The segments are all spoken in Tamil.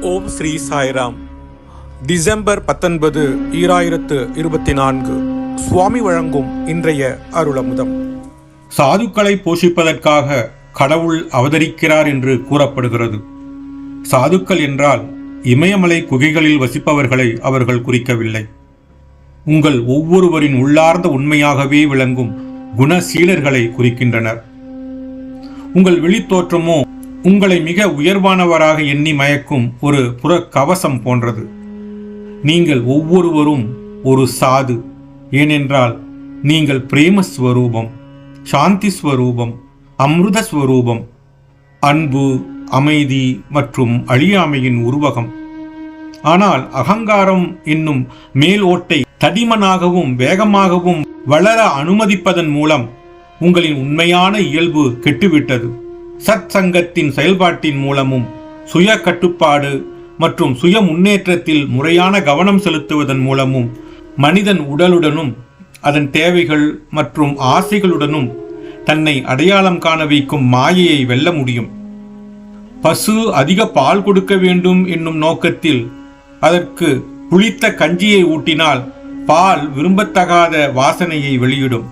ஓம் ஸ்ரீ சாய்ராம். டிசம்பர் பத்தொன்பது ஈராயிரத்து இருபத்தி நான்கு. சுவாமி வழங்கும் இன்றைய அருளமுதம். சாதுக்களை போஷிப்பதற்காக கடவுள் அவதரிக்கிறார் என்று கூறப்படுகிறது. சாதுக்கள் என்றால் இமயமலை குகைகளில் வசிப்பவர்களை அவர்கள் குறிக்கவில்லை. உங்கள் ஒவ்வொருவரின் உள்ளார்ந்த உண்மையாகவே விளங்கும் குணசீலர்களை குறிக்கின்றனர். உங்கள் வெளித்தோற்றமோ உங்களை மிக உயர்வானவராக எண்ணி மயக்கும் ஒரு புறக்கவசம் போன்றது. நீங்கள் ஒவ்வொருவரும் ஒரு சாது ஏனென்றால் நீங்கள் பிரேமஸ்வரூபம் சாந்தி ஸ்வரூபம் அமிர்த ஸ்வரூபம் அன்பு அமைதி மற்றும் அழியாமையின் உருவகம். ஆனால் அகங்காரம் என்னும் மேல் ஓட்டை தடிமனாகவும் வேகமாகவும் வளர அனுமதிப்பதன் மூலம் உங்களின் உண்மையான இயல்பு கெட்டுவிட்டது. சத் சங்கத்தின் செயல்பாட்டின் மூலமும் சுய கட்டுப்பாடு மற்றும் சுய முன்னேற்றத்தில் முறையான கவனம் செலுத்துவதன் மூலமும் மனிதன் உடலுடனும் அதன் தேவைகள் மற்றும் ஆசைகளுடனும் தன்னை அடையாளம் காண வைக்கும் மாயையை வெல்ல முடியும். பசு அதிக பால் கொடுக்க வேண்டும் என்னும் நோக்கத்தில் அதற்கு புளித்த கஞ்சியை ஊட்டினால் பால் விரும்பத்தகாத வாசனையை வெளியிடும்.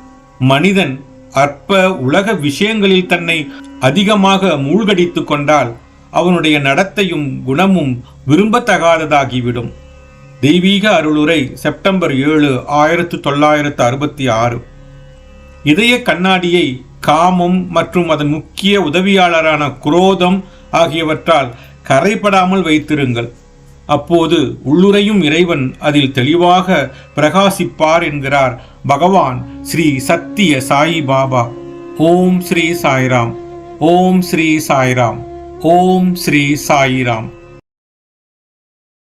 மனிதன் அற்ப உலக விஷயங்களில் தன்னை அதிகமாக மூழ்கடித்து கொண்டால் அவனுடைய நடத்தையும் குணமும் விரும்பத்தகாததாகிவிடும். தெய்வீக அருளுரை செப்டம்பர் ஏழு ஆயிரத்து தொள்ளாயிரத்து அறுபத்தி ஆறு. இதய கண்ணாடியை காமம் மற்றும் அதன் முக்கிய உதவியாளரான குரோதம் ஆகியவற்றால் கரைபடாமல் வைத்திருங்கள். அப்போது உள்ளுரையும் இறைவன் அதில் தெளிவாக பிரகாசிப்பார் என்கிறார் பகவான் ஸ்ரீ சத்திய சாயி பாபா. ஓம் ஸ்ரீ சாய்ராம். ஓம் ஸ்ரீ சாய்ராம். ஓம் ஸ்ரீ சாயிராம்.